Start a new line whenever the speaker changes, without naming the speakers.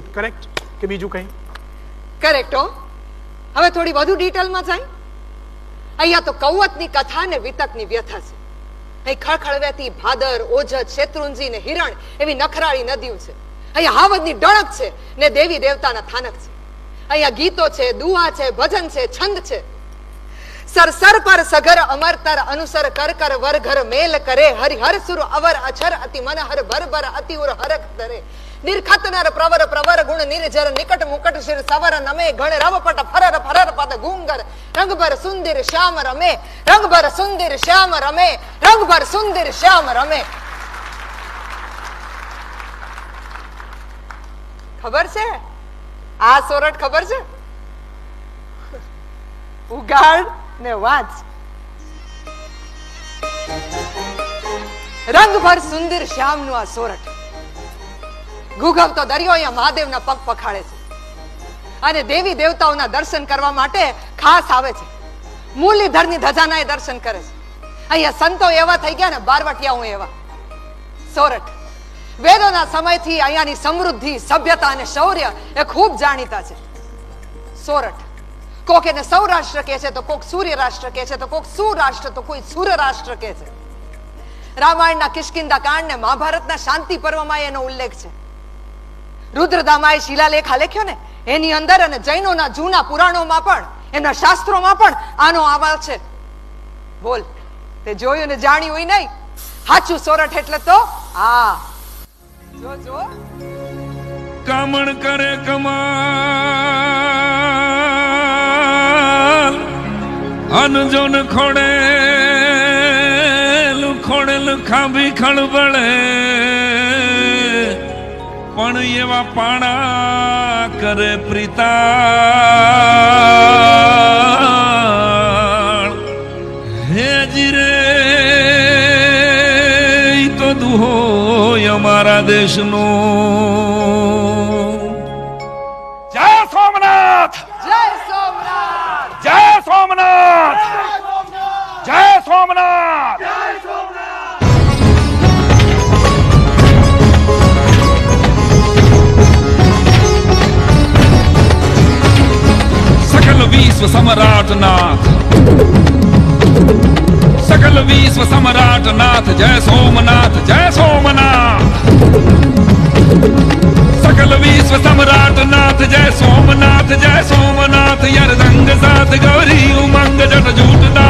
Correct કે બીજું કંઈ?
કરેક્ટ હો. હવે થોડી વધુ ડિટેલમાં જાય. અહીંયા તો કૌવતની કથા ને વિતકની વ્યથા છે. અહીં ખળખળવેતી ભાદર, ઓજત, શેત્રુંજી ને હિરણ એવી નખરાળી નદીઓ છે. અહીંયા હાવદની ડળક છે ને દેવી દેવતાના થાનક છે. અહીંયા ગીતો છે દુહા છે, ભજન છે, છંદ છે. સર સર પર સગર અમરતર અનુસર કર કર વર ઘર મેલ કરે હરિ હર સુર અવર અછર અતિ મન હર ભર ભર અતિ ઉર હરખ ધરે નિર્ખત નર પ્રવર પ્રવર ગુણ નિર્જર નિકટ મુકટ શિર સવર નમે ગણ રવપટ ફરર ફરર પદ ગુંગર રંગ ભર સુંદર શ્યામ રમે રંગ ભર સુંદર શ્યામ રમે રંગ સુંદર શ્યામ રમે ખબર છે આ સોરઠ ખબર છે ઉગાડ ને વાંચ રંગભર સુંદર શ્યામનું આ સોરઠ ગુગવતો દરિયો અહીંયા મહાદેવના પગ પખાડે છે. અને દેવી દેવતાઓના દર્શન કરવા માટે ખાસ આવે છે. મુરલીધરની ધજાના દર્શન કરે છે. અહીંયા સંતો એવા થઈ ગયા ને, બારવટિયાઓ એવા. સોરઠ. વેદોના સમયથી અહીંયાની સમૃદ્ધિ, સભ્યતા અને શૌર્ય એ ખૂબ જાણીતા છે. સોરઠ. કોક એને સૌરાષ્ટ્ર કહે છે તો કોક સૂર્ય રાષ્ટ્ર કહે છે તો કોક સુરાષ્ટ્ર તો કોઈ સુર રાષ્ટ્ર કહે છે. રામાયણના કિષ્કિંદા કાંડ ને મહાભારતના શાંતિ પર્વમાં એનો ઉલ્લેખ છે. રુદ્રદામાએ શિલાલેખ આલેખ્યો ને, એની અંદર અને જૈનોના જૂના પુરાણોમાં પણ એમના શાસ્ત્રોમાં પણ આનો આવા છે. બોલ, તે જોયું ને જાણ્યું હોય નહીં. સાચું સોરઠ એટલે તો, આ. જો જો.
કામણ કરે કમાલ અનજોન ખોડે ખોડેલ ખાંભી ખળબળે. પણ એવા પાણા કરે પ્રીતા હેજી રે તો દુહો અમારા દેશનો. જય સોમનાથ!
જય સોમનાથ!
જય સોમનાથ! જય સોમનાથ! विश्व सम्राट नाथ सकल विश्व सम्राट नाथ जय सोमनाथ जय सोमनाथ सकल विश्व सम्राट नाथ जय सोमनाथ जय सोमनाथ यर रंग साथ गौरी उमंग जट झूठनाथ